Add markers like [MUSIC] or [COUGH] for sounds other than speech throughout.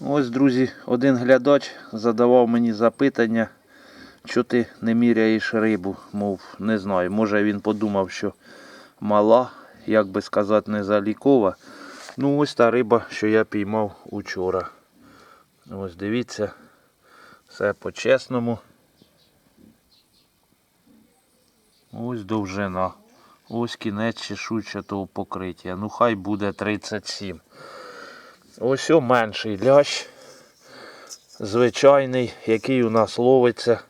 Ось, друзі, один глядач задавав мені запитання, що ти не міряєш рибу. Мов, не знаю, може він подумав, що мала, як би сказати, не залікова. Ну, ось та риба, що я піймав учора. Ось дивіться, все по-чесному. Ось довжина. Ось кінець чешуйчатого покриття. Ну хай буде 37. Ось о менший лящ. Звичайний, який у нас ловиться.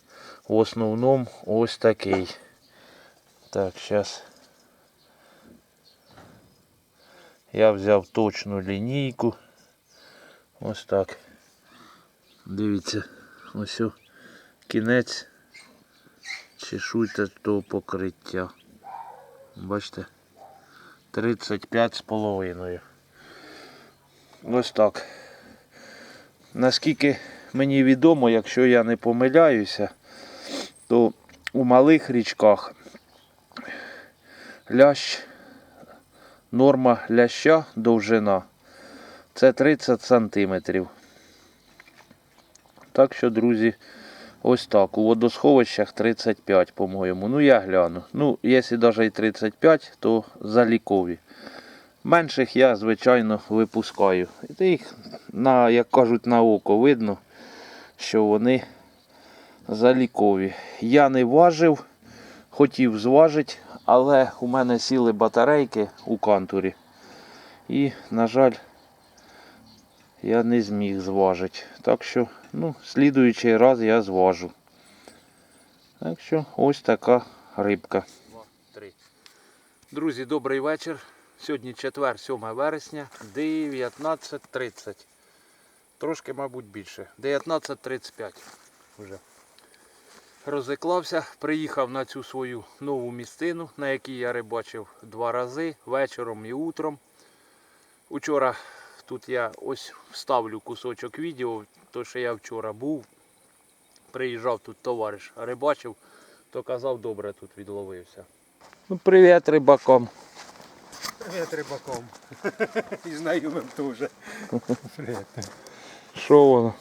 В основному ось такий. Так, зараз. Я взяв точну лінійку. Ось так. Дивіться, ось о кінець чешуйчатого покриття. Бачите? 35 з половиною. Ось так. Наскільки мені відомо, якщо я не помиляюся, то у малих річках лящ, норма ляща довжина це 30 сантиметрів. Так що, друзі, ось так. У водосховищах 35, по-моєму. Ну, я гляну. Ну, якщо навіть і 35, то залікові. Менших я, звичайно, випускаю. І їх, на, як кажуть, на око видно, що вони залікові. Я не важив, хотів зважити, але у мене сіли батарейки у кантурі. І, на жаль, я не зміг зважити. Так що, ну, слідуючий раз я зважу. Так що ось така рибка. Друзі, добрий вечір. Сьогодні четвер, 7 вересня, 19.30. Трошки, мабуть, більше. 19.35 вже. Розіклався, приїхав на цю свою нову місцину, на якій я рибачив два рази, вечором і утром. Учора тут я ось вставлю кусочок відео, то що я вчора був. Приїжджав тут товариш, рибачив, то казав, добре тут відловився. Ну, привіт рибакам. Привет рыбаком. [LAUGHS] І знайомим теж. Привет. Що воно?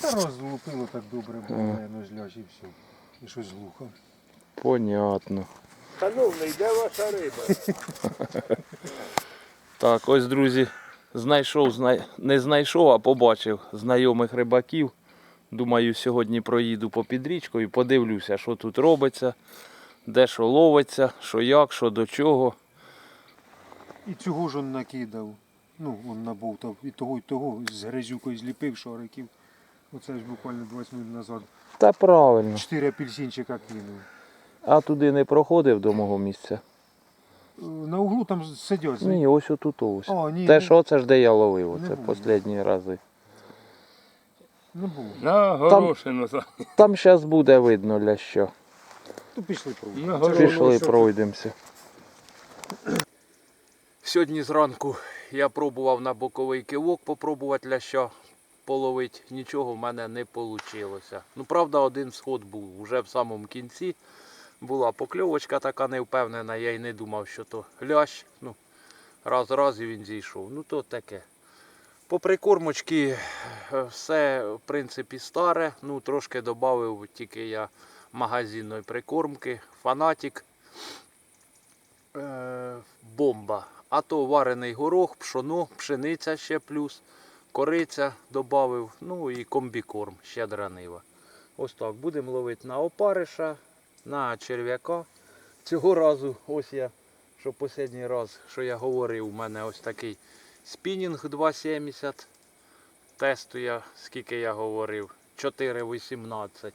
Та розлупило так добре було, наверно, з ляж і все. І щось глухо. Понятно. Шановний, де ваша риба? [LAUGHS] Так, ось, друзі, знайшов, знай... не знайшов, а побачив знайомих рибаків. Думаю, сьогодні проїду по річкою, подивлюся, що тут робиться, де що ловиться, що як, що до чого. І цього ж он накидав. Ну, он набовтав і того, і того з грязюкою зліпив шариків. Оце ж буквально 20 минут назад. Та правильно. Чотири апельсинчика кинув. А туди не проходив до мого місця. Е, На углу там сидять. Ні, ось отут ось. А, ні, Те, не- що це ж де я ловив, Не це було. останні рази. Не було. На горошину. за- Там зараз буде видно для що. То пішли пробувати. На Це. Пішли, воно що- пройдемося. Сьогодні зранку я пробував на боковий кивок попробувати ляща половити. Нічого в мене не вийшло. Ну, правда, один сход був уже в самому кінці. Була покльовочка така невпевнена, я й не думав, що то лящ. Ну, раз раз і він зійшов. Ну то таке. По прикормочці е, все в принципі старе. Ну, трошки додав тільки я магазинної прикормки, фанатік, е, бомба. А то варений горох, пшоно, пшениця ще плюс, кориця додав, ну і комбікорм, щедра нива. Ось так, будемо ловити на опариша, на черв'яка. Цього разу, ось я, що останній раз, що я говорив, у мене ось такий спінінг 2,70. Тесту я, скільки я говорив, 4,18.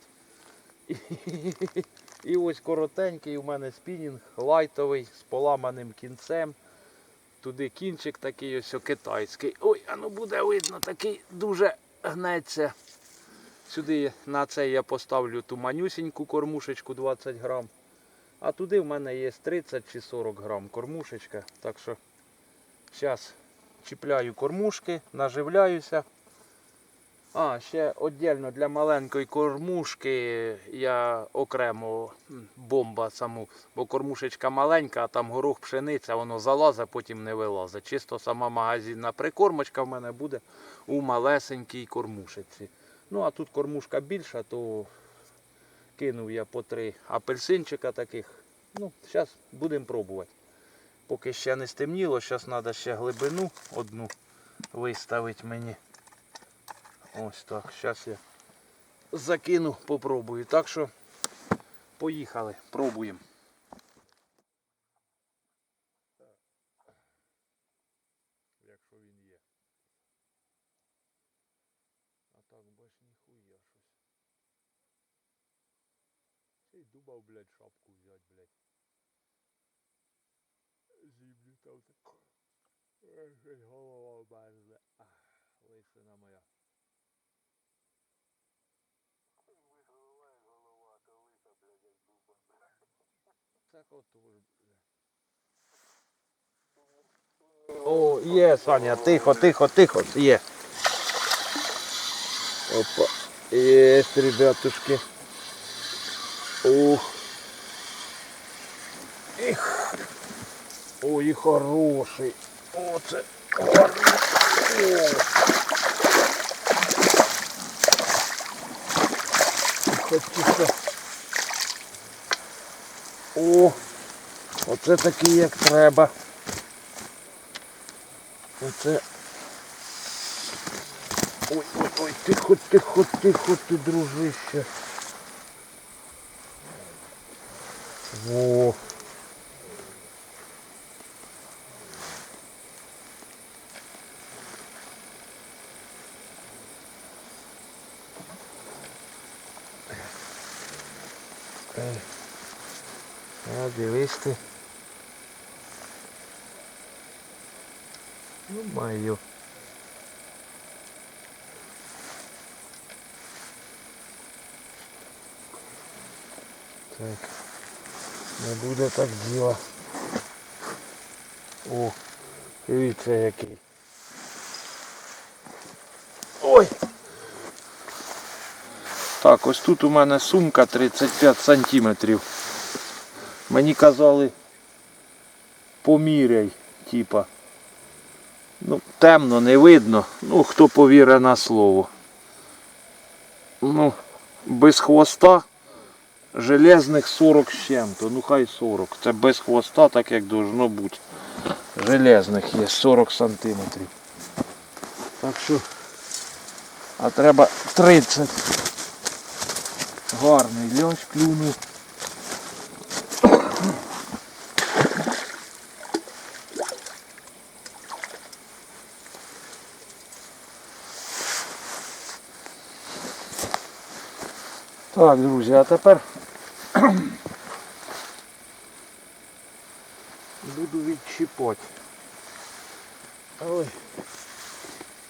І, і ось коротенький у мене спінінг, лайтовий, з поламаним кінцем. Туди кінчик такий ось китайський. Ой, а ну буде видно, такий дуже гнеться. Сюди на це я поставлю ту манюсіньку кормушечку 20 грам. А туди в мене є 30 чи 40 грам кормушечка. Так що зараз чіпляю кормушки, наживляюся. А, ще віддільно для маленької кормушки я окремо бомба саму, бо кормушечка маленька, а там горох пшениця, воно залазить, потім не вилазить. Чисто сама магазинна прикормочка в мене буде у малесенькій кормушечці. Ну а тут кормушка більша, то кинув я по три апельсинчика таких. Ну, зараз будемо пробувати. Поки ще не стемніло, зараз треба ще глибину одну виставити мені. Ось так, зараз я закину, попробую. Так що поїхали, пробуємо. Якщо він є. А так бач ніхуя щось. Цей дубав, блядь, шапку взять, блядь. Зімлю там так. Голова мерзне. Ах, Лисина моя. Так от. О, є, Саня, тихо, тихо, тихо, є. Опа. Є, ребятушки. Ух. Их. Ой, і хороший. Оце. гарний. О. Тихо. О, оце такий, як треба. Оце. Ой, ой, ой, тихо, тихо, тихо, ти, дружище. Во. Ей. А, дивись ти. Ну, маю. Так. Не буде так діла. О, дивіться який. Ой! Так, ось тут у мене сумка 35 сантиметрів. Мені казали поміряй, типа. Ну, темно, не видно. Ну, хто повірить на слово. Ну, без хвоста железних 40 з чим-то. Ну хай 40. Це без хвоста, так як должно бути. Железних є 40 сантиметрів. Так що. А треба 30. Гарний льош клюнув. Так, друзі, а тепер буду відчіпати. Ой,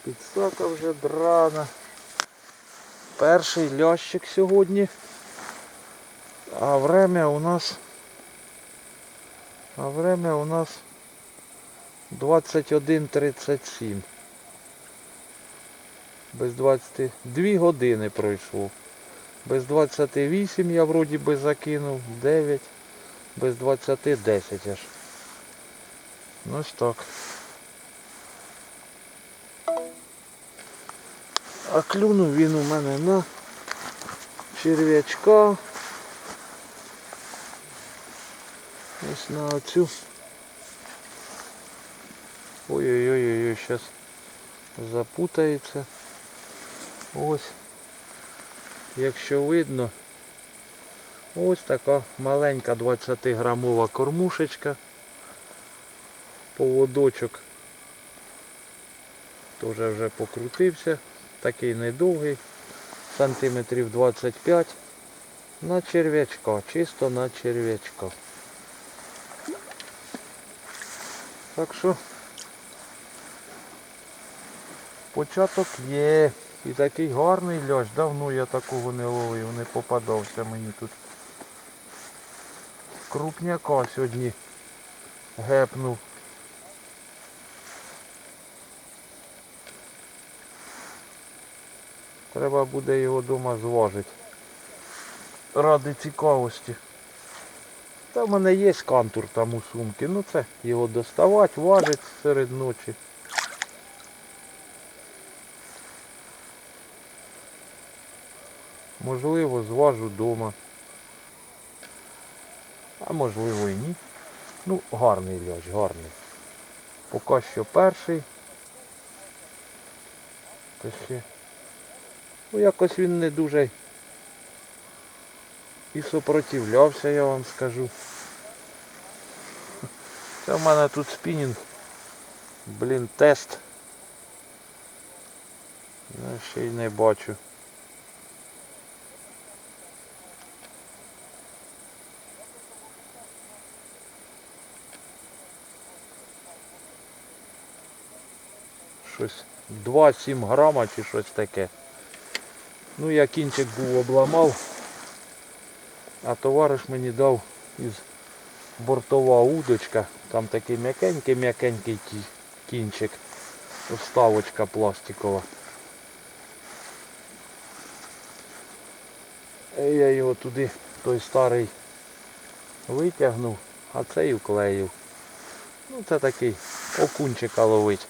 підсака вже драна. Перший лящик сьогодні. А время у нас а время у нас 21.37. Без 22 години пройшло. Без 28 я вроді би закинув, 9, без 20 10 аж. Ну ось так. А клюнув він у мене на черв'ячка. Ось на оцю. Ой-ой-ой, зараз запутається. Ось. Якщо видно, ось така маленька 20-грамова кормушечка. Поводочок теж вже покрутився. Такий недовгий, сантиметрів 25 на черв'ячка, чисто на черв'ячка. Так що початок є. І такий гарний ляж. Давно я такого не ловив, не попадався мені тут. Крупняка сьогодні гепнув. Треба буде його вдома зважити. Ради цікавості. Та в мене є кантур там у сумці. Ну це його доставати, важить серед ночі. Можливо, зважу вдома. А можливо і ні. Ну, гарний ляж, гарний. Поки що перший. Та ще. Ну якось він не дуже і супротивлявся, я вам скажу. Це в мене тут спінінг. Блін, тест. Я ще й не бачу. Щось 2-7 грама чи щось таке. Ну я кінчик був обламав, а товариш мені дав із бортова удочка. Там такий м'якенький-м'якенький кінчик. Вставочка пластикова. І я його туди, той старий, витягнув, а цей вклеїв. Ну це такий окунчика ловить.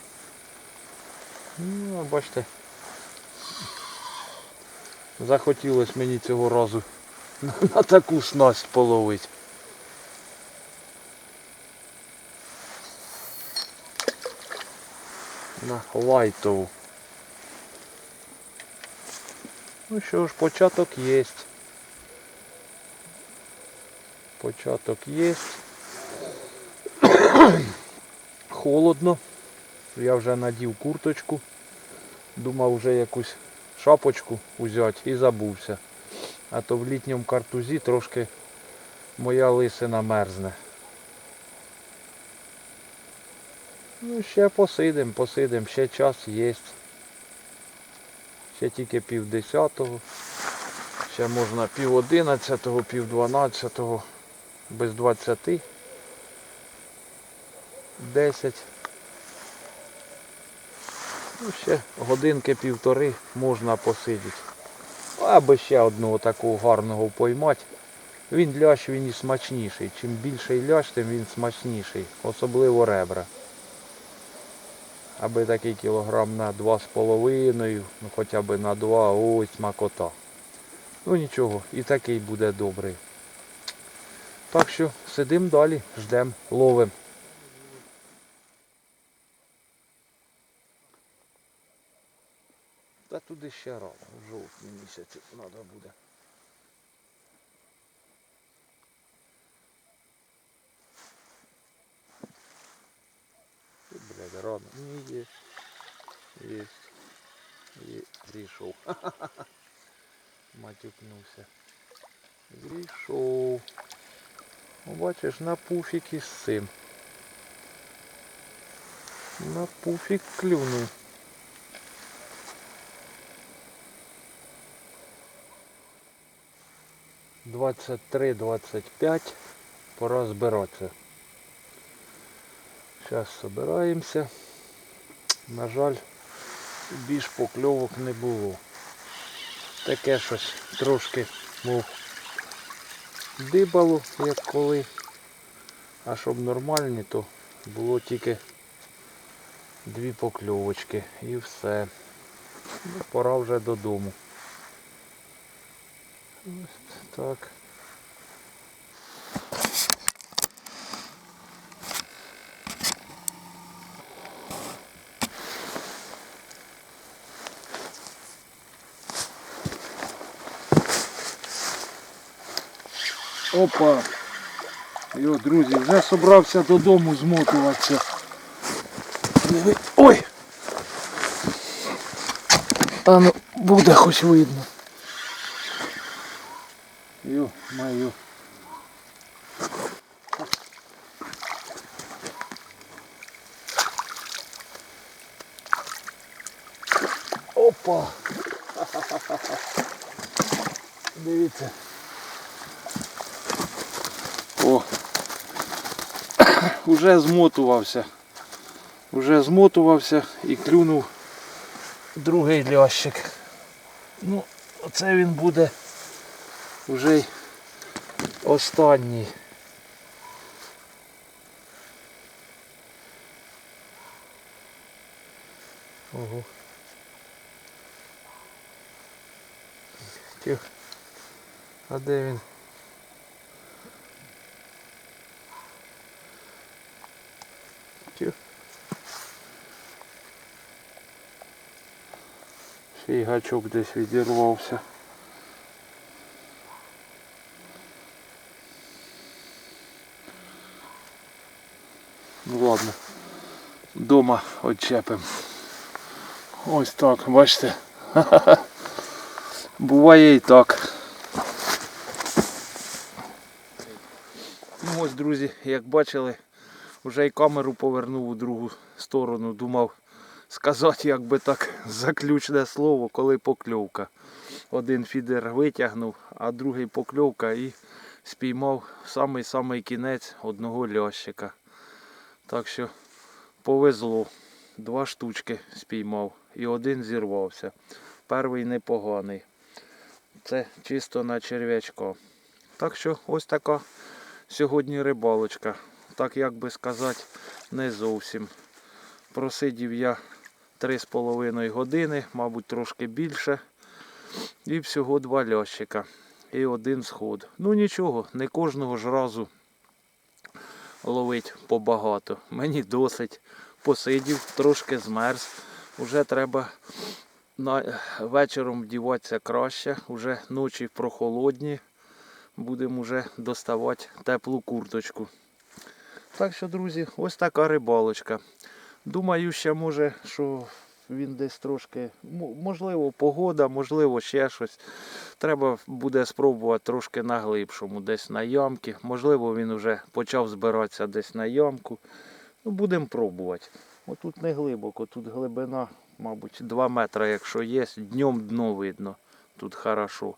Ну, а бачите. Захотілося мені цього разу на таку снасть половити. На лайтову. Ну що ж, початок є. Початок є. [COUGHS] Холодно. Я вже надів курточку. Думав вже якусь шапочку взяти і забувся. А то в літньому картузі трошки моя лисина мерзне. Ну ще посидим, посидим, ще час є. Ще тільки пів десятого. Ще можна пів одинадцятого, пів дванадцятого, без двадцяти. Десять. Ну, ще годинки півтори можна посидіти. Аби ще одного такого гарного поймати. Він лящ, він і смачніший. Чим більший лящ, тим він смачніший. Особливо ребра. Аби такий кілограм на 2,5, ну хоча б на 2, ось смакота. Ну нічого, і такий буде добрий. Так що сидимо далі, ждемо, ловимо. туди ще рано, в жовтні місяці треба буде. Ти, Блядь, рано. Ні, є. Є. Є. Прийшов. [LAUGHS] Матюкнувся. Прийшов. О, бачиш, на пуфік із цим. На пуфік клюнув. Двадцять три, двадцять п'ять. Пора збиратися. Зараз збираємося. На жаль, більш покльовок не було. Таке щось трошки, мов, дибало, як коли. А щоб нормальні, то було тільки дві покльовочки і все. Ну, пора вже додому. Так. Опа. Йо, друзі, вже собрався додому змотуватися. Ой! А ну, буде хоч видно. Опа! Дивіться. О! Уже змотувався. Уже змотувався і клюнув другий лящик. Ну, оце він буде вже останній. Тих. А де він? Тих. Ще гачок десь відірвався. Ну ладно. Дома отчепим. Ось так, бачите. [LAUGHS] Буває і так. Ну ось, друзі, як бачили, вже й камеру повернув у другу сторону. Думав сказати, як би так, заключне слово, коли покльовка. Один фідер витягнув, а другий покльовка і спіймав самий-самий кінець одного лящика. Так що повезло. Два штучки спіймав і один зірвався. Перший непоганий. Це чисто на черв'ячка. Так що ось така сьогодні рибалочка. Так як би сказати, не зовсім. Просидів я 3,5 години, мабуть, трошки більше. І всього два лящика. І один сход. Ну нічого, не кожного ж разу ловить побагато. Мені досить посидів, трошки змерз. Уже треба на... вечором вдіватися краще, уже ночі прохолодні. Будемо вже доставати теплу курточку. Так що, друзі, ось така рибалочка. Думаю, ще може, що він десь трошки, можливо, погода, можливо, ще щось. Треба буде спробувати трошки на глибшому, десь на ямки. Можливо, він вже почав збиратися десь на ямку. Ну, будемо пробувати. Отут не глибоко, тут глибина, мабуть, 2 метри, якщо є. Днем дно видно. Тут хорошо.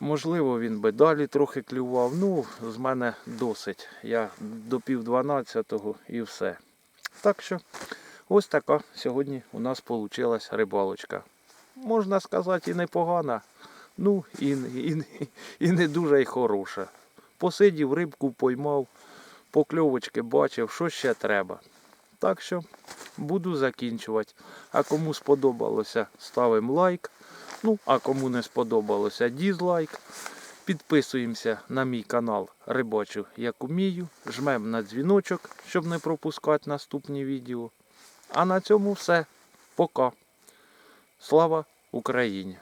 Можливо, він би далі трохи клював. Ну, з мене досить. Я до пів дванадцятого і все. Так що, ось така сьогодні у нас вийшла рибалочка. Можна сказати, і непогана. Ну, і, і, і не дуже й хороша. Посидів, рибку поймав, покльовочки бачив, що ще треба. Так що буду закінчувати. А кому сподобалося, ставимо лайк. Ну, а кому не сподобалося, дізлайк. Підписуємося на мій канал Рибачу як умію. Жмемо на дзвіночок, щоб не пропускати наступні відео. А на цьому все. Пока. Слава Україні!